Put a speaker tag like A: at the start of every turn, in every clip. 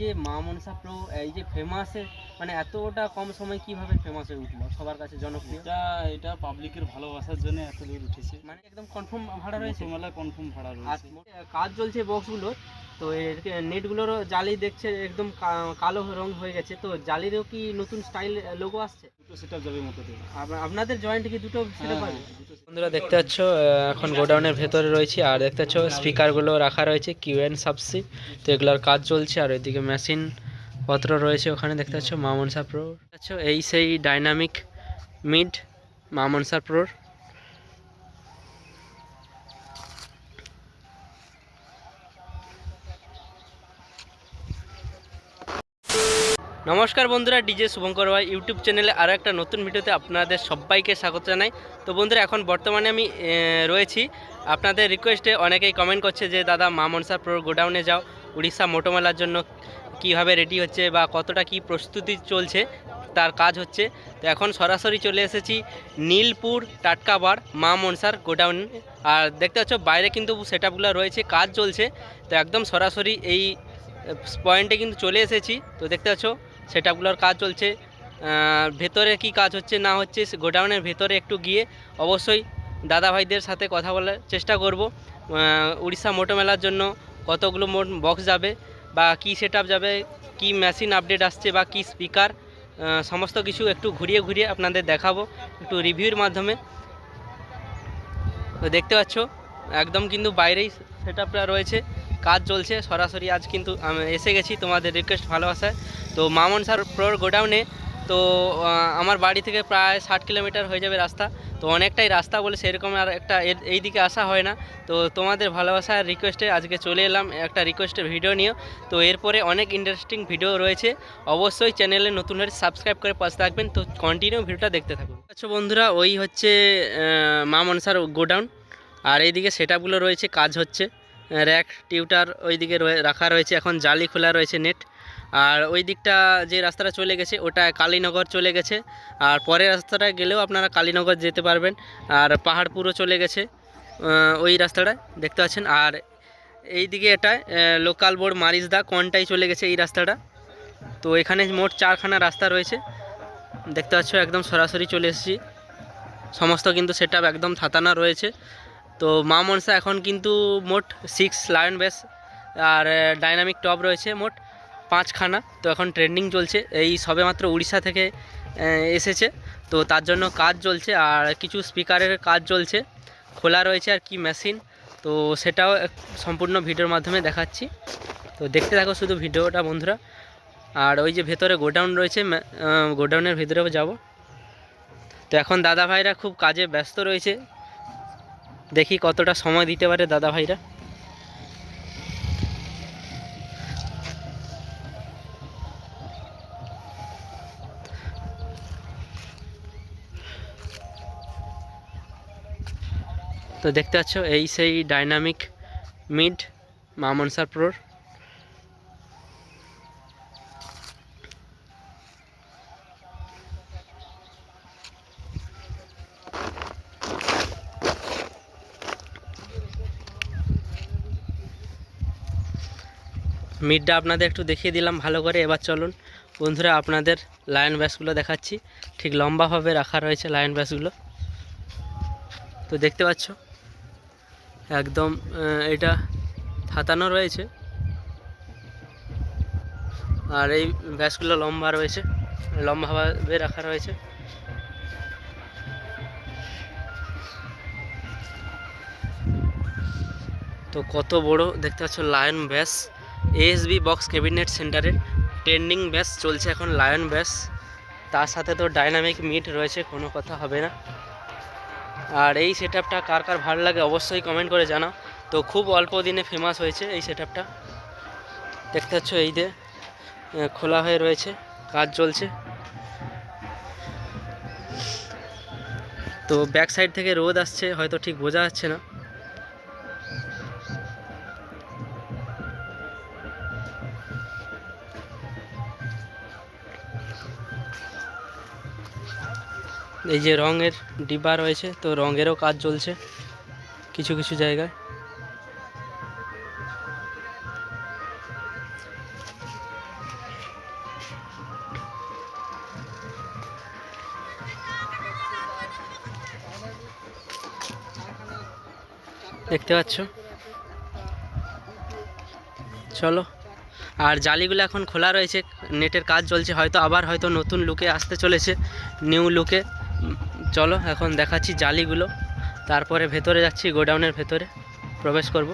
A: যে মা মনসা প্রো এই যে ফেমাস মানে এতটা কম সময় কীভাবে ফেমাস হয়ে উঠল সবার কাছে জনপ্রিয়?
B: এটা এটা পাবলিকের ভালোবাসার জন্য এত দূর উঠেছে।
A: মানে একদম কনফার্ম ভাড়া রয়েছে?
B: মেলা কনফার্ম ভাড়া
A: আর
B: রয়েছে।
A: কাজ চলছে বক্সগুলো তো এর নেটগুলোরও জালি দেখছে একদম কালো রং হয়ে গেছে তো জালিরও কি নতুন স্টাইল লোগো আসছে?
B: দুটো সেটআপ যাবে মতো
A: আপনাদের জয়েন্ট কি দুটো সেটা
B: হ্যাঁ,
A: পাবে
B: হ্যাঁ, দুটো
A: বন্ধুরা দেখতে পাচ্ছ এখন গোডাউনের ভেতরে রয়েছে। আর দেখতে পাচ্ছ, স্পিকারগুলো রাখা রয়েছে কিউ এন সাবসি। তো এগুলোর কাজ চলছে, আর ওইদিকে মেশিন পত্র রয়েছে ওখানে, দেখতে পাচ্ছ মামনসা প্রো। এই সেই ডাইনামিক মিড মামনসা প্রোর। নমস্কার বন্ধুরা, ডিজে শুভঙ্কর ভাই ইউটিউব চ্যানেলে আরও একটা নতুন ভিডিওতে আপনাদের সবাইকে স্বাগত জানাই। তো বন্ধুরা, এখন বর্তমানে আমি রয়েছি। আপনাদের রিকোয়েস্টে অনেকেই কমেন্ট করছে যে, দাদা, মা মনসা প্রো গোডাউনে যাও, উড়িষ্যা মোটোমেলার জন্য কীভাবে রেডি হচ্ছে বা কতটা কি প্রস্তুতি চলছে? তার কাজ হচ্ছে, তো এখন সরাসরি চলে এসেছি নীলপুর টাটকাবার মা মনসার গোডাউন। আর দেখতে পাচ্ছ, বাইরে কিন্তু সেট রয়েছে, কাজ চলছে। তো একদম সরাসরি এই পয়েন্টে কিন্তু চলে এসেছি। তো দেখতে পাচ্ছ সেটআপগুলোর কাজ চলছে। ভেতরে কি কাজ হচ্ছে না হচ্ছে গোডাউনের ভেতরে একটু গিয়ে অবশ্যই দাদা ভাইদের সাথে কথা বলার চেষ্টা করব। উড়িষ্যা মোটো মেলার জন্য কতগুলো মোট বক্স যাবে বা কি সেটআপ যাবে, কি মেশিন আপডেট আসছে বা কি স্পিকার সমস্ত কিছু একটু ঘুরিয়ে ঘুরিয়ে আপনাদের দেখাবো একটু রিভিউর মাধ্যমে। তো দেখতে পাচ্ছ, একদম কিন্তু বাইরেই সেটআপটা রয়েছে। কাজ চলছে, সরাসরি আজ কিন্তু আমি এসে গেছি তোমাদের রিকোয়েস্ট ভালোবাসায়। তো মামন স্যার প্রোর গোডাউনে তো আমার বাড়ি থেকে প্রায় ষাট কিলোমিটার হয়ে যাবে রাস্তা। তো অনেকটাই রাস্তা বলে সেরকম আর একটা এই দিকে আসা হয় না। তো তোমাদের ভালোবাসার রিকোয়েস্টে আজকে চলে এলাম একটা রিকোয়েস্টের ভিডিও নিয়ে তো এরপরে অনেক ইন্টারেস্টিং ভিডিও রয়েছে। অবশ্যই চ্যানেলে নতুন হলে সাবস্ক্রাইব করে পাশে থাকবেন। তো কন্টিনিউ ভিডিওটা দেখতে থাকুন। আচ্ছা বন্ধুরা, ওই হচ্ছে মা মনসার গোডাউন আর এইদিকে সেটআপগুলো রয়েছে, কাজ হচ্ছে। র্যাক, টিউটার ওইদিকে রয়ে, রাখা রয়েছে। এখন জালি খোলা রয়েছে নেট। আর ওই দিকটা যে রাস্তাটা চলে গেছে, ওটা কালীনগর চলে গেছে। আর পরের রাস্তাটা গেলেও আপনারা কালীনগর যেতে পারবেন। আর পাহাড়পুরও চলে গেছে ওই রাস্তাটায়, দেখতে পাচ্ছেন। আর এই দিকে এটা লোকাল বোর্ড মারিজদা কোনটাই চলে গেছে এই রাস্তাটা। তো এখানে মোট চারখানা রাস্তা রয়েছে। দেখতে পাচ্ছ, একদম সরাসরি চলে এসেছি। সমস্ত কিন্তু সেটআপ একদম থাতানা রয়েছে। তো মা মনসা এখন কিন্তু মোট সিক্স লায়ন বেস আর ডাইনামিক টপ রয়েছে মোট পাঁচখানা। তো এখন ট্রেন্ডিং চলছে। এই সবেমাত্র উড়িষ্যা থেকে এসেছে। তো তার জন্য কাজ চলছে আর কিছু স্পিকারের কাজ চলছে। খোলা রয়েছে আর কি মেশিন তো সেটাও সম্পূর্ণ ভিডিওর মাধ্যমে দেখাচ্ছি। তো দেখতে থাকো শুধু ভিডিওটা বন্ধুরা। আর ওই যে ভেতরে গোডাউন রয়েছে গোডাউনের ভেতরেও যাব। তো এখন দাদা ভাইরা খুব কাজে ব্যস্ত রয়েছে। দেখি কতটা সময় দিতে পারে দাদা ভাইরা। তো দেখতে পাচ্ছ, এই সেই ডাইনামিক মিড মামনসার প্রোর মিডটা আপনাদের একটু দেখিয়ে দিলাম ভালো করে, এবার চলুন। বন্ধুরা, আপনাদের লায়ন ব্যাসগুলো দেখাচ্ছি। ঠিক লম্বাভাবে রাখা রয়েছে লায়ন ব্যাসগুলো তো দেখতে পাচ্ছ? একদম এটা থাতানো রয়েছে। আর এই ব্যাসগুলো লম্বা রয়েছে, লম্বাভাবে রাখা রয়েছে। তো কত বড়, দেখতে পাচ্ছ lion bass ASB box cabinet সেন্টারের ট্রেন্ডিং ব্যাস চলছে এখন লায়ন ব্যাস তার সাথে তো ডাইনামিক মিট রয়েছে, কোনো কথা হবে না। আর এই সেট আপটা কার কার ভালো লাগে অবশ্যই কমেন্ট করে জানাও। তো খুব অল্প দিনে ফেমাস হয়েছে এই সেট আপটা দেখতে পাচ্ছ এই যে খোলা হয়ে রয়েছে, কাজ চলছে। তো ব্যাক সাইড থেকে রোদ আসছে, হয়তো ঠিক বোঝা যাচ্ছে না। এই যে রঙের ডিব্বা রয়েছে, তো রঙেরও কাজ চলছে কিছু কিছু জায়গায়। দেখতে পাচ্ছ? চলো। আর জালিগুলো এখন খোলা রয়েছে, নেটের কাজ চলছে, হয়তো আবার হয়তো নতুন লুকে আসতে চলেছে নিউ লুকে চলো, এখন দেখাচ্ছি জালিগুলো। তারপরে ভেতরে যাচ্ছি, গোডাউনের ভেতরে প্রবেশ করব।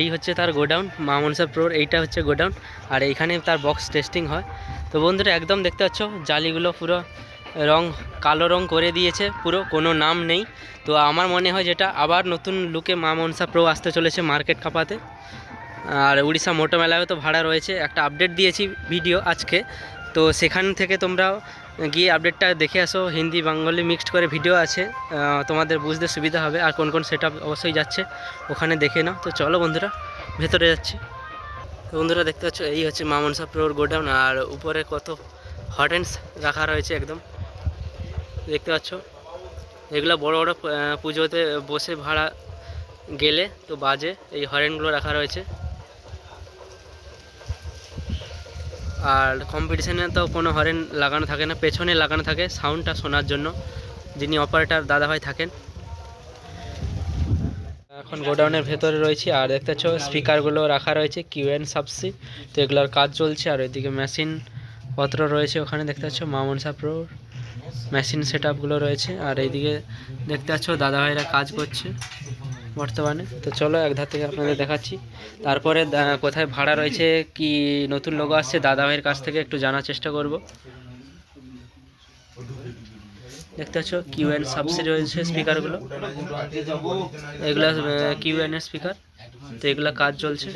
A: এই হচ্ছে তার গোডাউন, মা মনসা প্রোর এইটা হচ্ছে গোডাউন। আর এইখানে তার বক্স টেস্টিং হয়। তো বন্ধুরা, একদম দেখতে পাচ্ছ, জালিগুলো পুরো রং, কালো রং করে দিয়েছে, পুরো কোনো নাম নেই। তো আমার মনে হয় যেটা, আবার নতুন লুকে মা মনসা প্রো আসতে চলেছে মার্কেট কাপাতে। আর উড়িষ্যা মোটো মেলায়ও তো ভাড়া রয়েছে। একটা আপডেট দিয়েছি ভিডিও আজকে। তো সেখান থেকে তোমরা গিয়ে আপডেটটা দেখে আসো। হিন্দি, বাঙালি মিক্সড করে ভিডিও আছে। তোমাদের বুঝতে সুবিধা হবে। আর কোন কোন সেট অবশ্যই যাচ্ছে, ওখানে দেখে নাও। তো চলো বন্ধুরা, ভেতরে যাচ্ছি। তো বন্ধুরা দেখতে পাচ্ছ, এই হচ্ছে মা মনসা প্রোর গোডাউন। আর উপরে কত হটেন্স রাখা রয়েছে একদম। দেখতে পাচ্ছ, এগুলো বড় বড় পুজোতে বসে ভাড়া গেলে তো বাজে। এই হরেনগুলো রাখা রয়েছে। আর কম্পিটিশানে তো কোনো হরেন লাগানো থাকে না, পেছনে লাগানো থাকে সাউন্ডটা শোনার জন্য। যিনি অপারেটর দাদাভাই থাকেন। এখন গোডাউনের ভেতরে রয়েছে, আর দেখতে পাচ্ছ স্পিকারগুলো রাখা রয়েছে কিউএন সাবসি তো এগুলোর কাজ চলছে, আর ওইদিকে মেশিন পত্র রয়েছে ওখানে, দেখতে পাচ্ছ মামনসা সাপ্রোর মেশিন সেট রয়েছে, আর এইদিকে দেখতে পাচ্ছ দাদাভাইরা কাজ করছে। বর্তমানে। তো চলো এক ধার থেকে আপনাদের দেখাচ্ছি। তারপরে কোথায় ভাড়া রয়েছে, কি নতুন লোগো আসছে, দাদাভাইয়ের কাছ থেকে একটু জানার চেষ্টা করব। দেখতে পাচ্ছ কিউএন সাবসি রয়েছে স্পিকারগুলো এগুলো কিউএন এর স্পিকার তো এগুলো কাজ চলছে।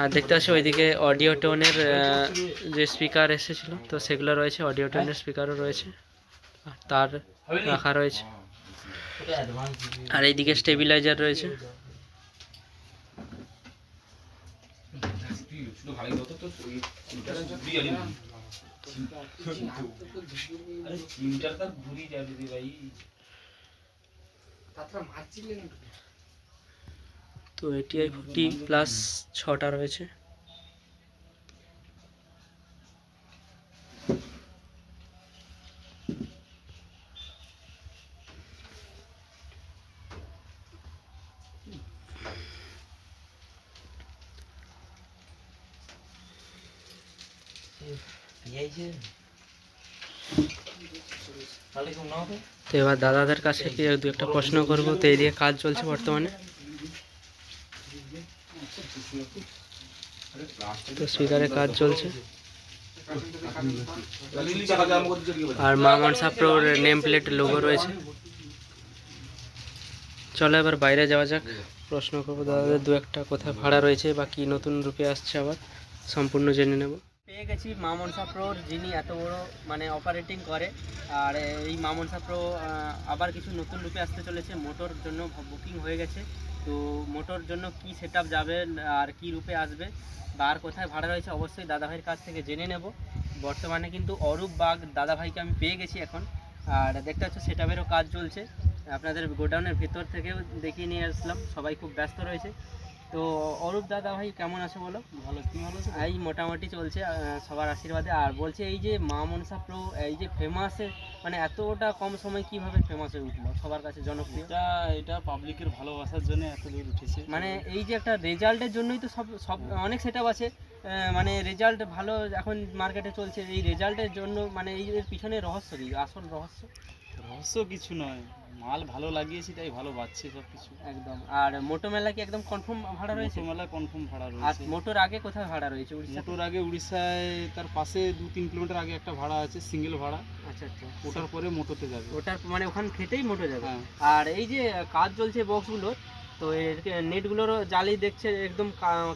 A: আর দেখতে পাচ্ছ, ওইদিকে অডিও টোনের যে স্পিকার এসেছিল, তো সেগুলো রয়েছে অডিও টোনের স্পিকারও রয়েছে। তার রাখা রয়েছে। আর এইদিকে স্টেবিলাইজার রয়েছে। তো এটিআই ফোরটি প্লাস ছটা রয়েছে। তো। এবার দাদাদের কাছে কি দু একটা প্রশ্ন করব। তো এই দিয়ে কাজ চলছে বর্তমানে। তো স্পিকারে কাজ চলছে। আর মা মনসা প্রোর নেম প্লেট লোগো রয়েছে। চলো এবার বাইরে যাওয়া যাক। প্রশ্ন করব দাদাদের, দু একটা কোথায় ভাড়া রয়েছে বা কি নতুন রূপে আসছে আবার। সম্পূর্ণ জেনে নেব। পেয়ে গেছি মা মনসা প্রোর যিনি এত বড় মানে অপারেটিং করে। আর এই মা মনসা প্রো আবার কিছু নতুন রূপে আসতে চলেছে, মোটর জন্য বুকিং হয়ে গেছে। তো মোটর জন্য কি সেট যাবে আর কি রূপে আসবে বা আর কোথায় ভাড়া রয়েছে অবশ্যই দাদাভাইয়ের কাছ থেকে জেনে নেব। বর্তমানে কিন্তু অরূপ বাগ দাদাভাইকে আমি পেয়ে গেছি এখন। আর দেখতে পাচ্ছ সেটাপেরও কাজ চলছে। আপনাদের গোডাউনের ভেতর থেকেও দেখিয়ে নিয়ে আসলাম। সবাই খুব ব্যস্ত রয়েছে। তো অরূপ দাদা ভাই কেমন আছে বলো?
B: ভালো তুমি ভালো আছো?
A: এই মোটামুটি চলছে সবার আশীর্বাদে। আর বলছে এই যে মা মনসা প্রো এই যে ফেমাসে মানে এতটা কম সময় কীভাবে ফেমাস হয়ে উঠল? সবার কাছে জনপ্রিয়।
B: এটা এটা পাবলিকের ভালোবাসার জন্য এত দূর উঠেছে।
A: মানে এই যে একটা রেজাল্টের জন্যই তো সব সব অনেক সেট আছে। মানে রেজাল্ট ভালো এখন মার্কেটে চলছে এই রেজাল্টের জন্য মানে এই এর পিছনে রহস্য কি? আসল রহস্য?
B: রহস্য কিছু নয়। মাল ভালো লাগিয়েছি তাই ভালো বাড়ছে সব কিছু
A: একদম। আর মোটো মেলা কি একদম কনফার্ম ভাড়া রয়েছে?
B: মেলা কনফার্ম ভাড়া রয়েছে।
A: আর মোটোর আগে কোথায় ভাড়া রয়েছে? উড়িষ্যা
B: মোটর আগে উড়িষ্যায় তার পাশে দু তিন কিলোমিটার আগে একটা ভাড়া আছে সিঙ্গেল ভাড়া।
A: আচ্ছা আচ্ছা।
B: ওটার পরে মোটরতে যাবে।
A: ওটার মানে ওখান খেটেই মোটো যাবে?
B: হ্যাঁ।
A: আর এই যে কাজ চলছে বক্সগুলোর তো এর নেটগুলোরও জালি দেখছে একদম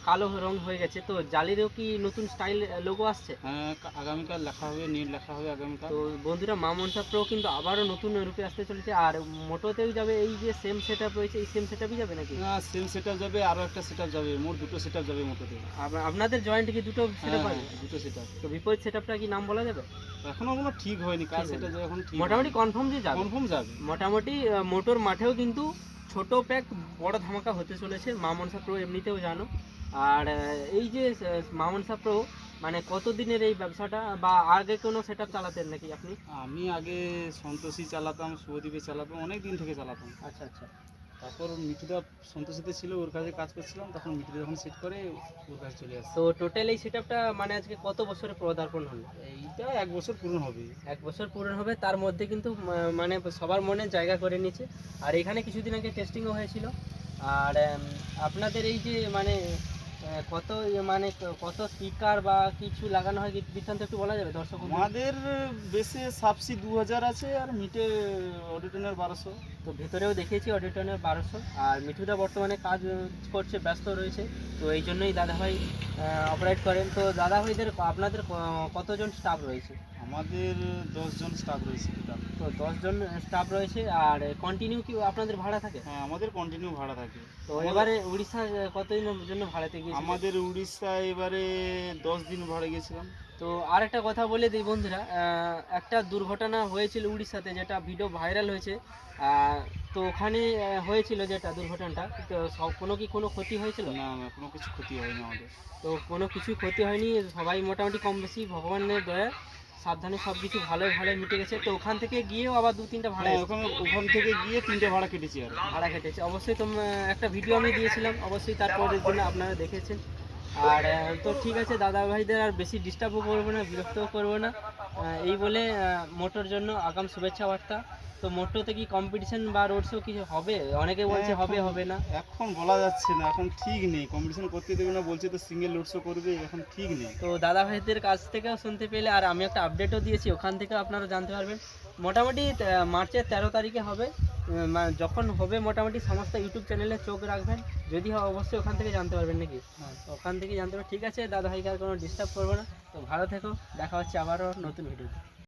A: কালো রং হয়ে গেছে। তো জালিরও কি নতুন স্টাইল লোগো আসছে?
B: হ্যাঁ আগামীকাল লেখা হবে নেট লেখা হবে আগামীকাল।
A: তো বন্ধুরা মা মনসা প্রো কিন্তু আবারও নতুন রূপে আসতে চলেছে। আর মোটোতেও যাবে এই যে সেম সেট আপ রয়েছে এই সেম সেট যাবে নাকি?
B: না সেম সেট যাবে আরও একটা সেট যাবে মোট দুটো সেট যাবে মোটরতে
A: আপ- আপনাদের জয়েন্ট কি দুটো সেট
B: হ্যাঁ,
A: আছে?
B: দুটো সেট
A: তো বিপরীত সেটআপটা কি নাম বলা যাবে?
B: এখনও কোনো ঠিক হয়নি কার
A: ঠিক
B: সেটা এখন ঠিক
A: মোটামুটি কনফার্ম যে যাবে।
B: কনফার্ম যাবে।
A: মোটামুটি মোটর মাঠেও কিন্তু ছোট প্যাক বড় ধামাকা হতে চলেছে। মা মনসা প্রো এমনিতেও জানো। আর এই যে মামুন সাহ প্রো মানে কতদিনের এই ব্যবসাটা? বা আগে কোনো সেট আপ চালাতেন নাকি আপনি?
B: আমি আগে সন্তোষী চালাতাম শুভদীপে চালাতাম অনেক দিন থেকে চালাতাম।
A: আচ্ছা আচ্ছা।
B: তারপর মিঠুদা সন্তোষীতে ছিল ওর কাছে কাজ করছিলাম তখন মিঠুদা যখন সেট করে ওর কাছে চলে আসে
A: তো টোটাল এই সেট মানে আজকে কত বছরে পদার্পণ হলো?
B: এইটা এক বছর পূরণ হবে।
A: এক বছর পূরণ হবে তার মধ্যে কিন্তু মানে সবার মনে জায়গা করে নিয়েছে। আর এখানে কিছুদিন আগে টেস্টিংও হয়েছিল। আর আপনাদের এই যে মানে কত ইয়ে মানে কত স্পিকার বা কিছু লাগানো হয় বৃত্তান্ত একটু বলা যাবে দর্শক
B: আমাদের বেশি সাবসি দু হাজার আছে আর মিটে অডিটনের বারোশো।
A: তো ভেতরেও দেখিয়েছি অডিটনের বারোশো। আর মিঠুদা বর্তমানে কাজ করছে ব্যস্ত রয়েছে। তো এই জন্যই দাদাভাই অপারেট করেন। তো দাদাভাইদের আপনাদের কতজন স্টাফ রয়েছে?
B: আমাদের দশজন স্টাফ রয়েছে
A: তো দশজন স্টাফ রয়েছে আর কন্টিনিউ কি আপনাদের ভাড়া থাকে?
B: হ্যাঁ আমাদের কন্টিনিউ ভাড়া থাকে।
A: তো এবারে উড়িষ্যা কতদিনের জন্য ভাড়াতে গিয়েছিল?
B: আমাদের উড়িষ্যা এবারে দশ দিন ভাড়া গেছিলাম
A: তো আর একটা কথা বলে দিই বন্ধুরা একটা দুর্ঘটনা হয়েছিল উড়িষ্যাতে যেটা ভিডিও ভাইরাল হয়েছে। তো ওখানে হয়েছিল যেটা দুর্ঘটনাটা তো সব কোনো কি কোনো ক্ষতি হয়েছিল?
B: না না কোনো কিছু ক্ষতি হয়নি আমাদের।
A: তো কোনো কিছু ক্ষতি হয়নি সবাই মোটামুটি কম বেশি ভগবানের দয়া। সাবধানে সব কিছু ভালোই ভালোই মিটে গেছে। তো ওখান থেকে গিয়েও আবার দু তিনটা ভাড়া
B: হ্যাঁ ওখানে ওখান থেকে গিয়ে তিনটে ভাড়া কেটেছি আর।
A: ভাড়া কেটেছে। অবশ্যই তোমরা একটা ভিডিও আমি দিয়েছিলাম অবশ্যই তারপরের দিন আপনারা দেখেছেন। আর তো ঠিক আছে দাদা ভাইদের আর বেশি ডিস্টার্বও করব না বিরক্তও করব না। এই বলে মোটর জন্য আগাম শুভেচ্ছা বার্তা। তো মোটোতে কি কম্পিটিশন বা রোড শো কিছু হবে? অনেকে বলছে হবে হবে না।
B: এখন বলা যাচ্ছে না এখন ঠিক নেই। কম্পিটিশন করতে দেবে না বলছে তো সিঙ্গেল লোড শো করবে এখন ঠিক নেই।
A: তো দাদা ভাইদের কাছ থেকেও শুনতে পেলে আর আমি একটা আপডেটও দিয়েছি ওখান থেকে আপনারা জানতে পারবেন। মোটামুটি মার্চের তেরো তারিখে হবে। যখন হবে মোটামুটি সমস্ত ইউটিউব চ্যানেলে চোখ রাখবেন। যদি হয় অবশ্যই ওখান থেকে জানতে পারবেন নাকি? ওখান থেকে জানতে পারবেন। ঠিক আছে দাদা ভাইকে আর কোনো ডিস্টার্ব করব না। তো ভালো থেকো দেখা হচ্ছে আবারও নতুন ভিডিও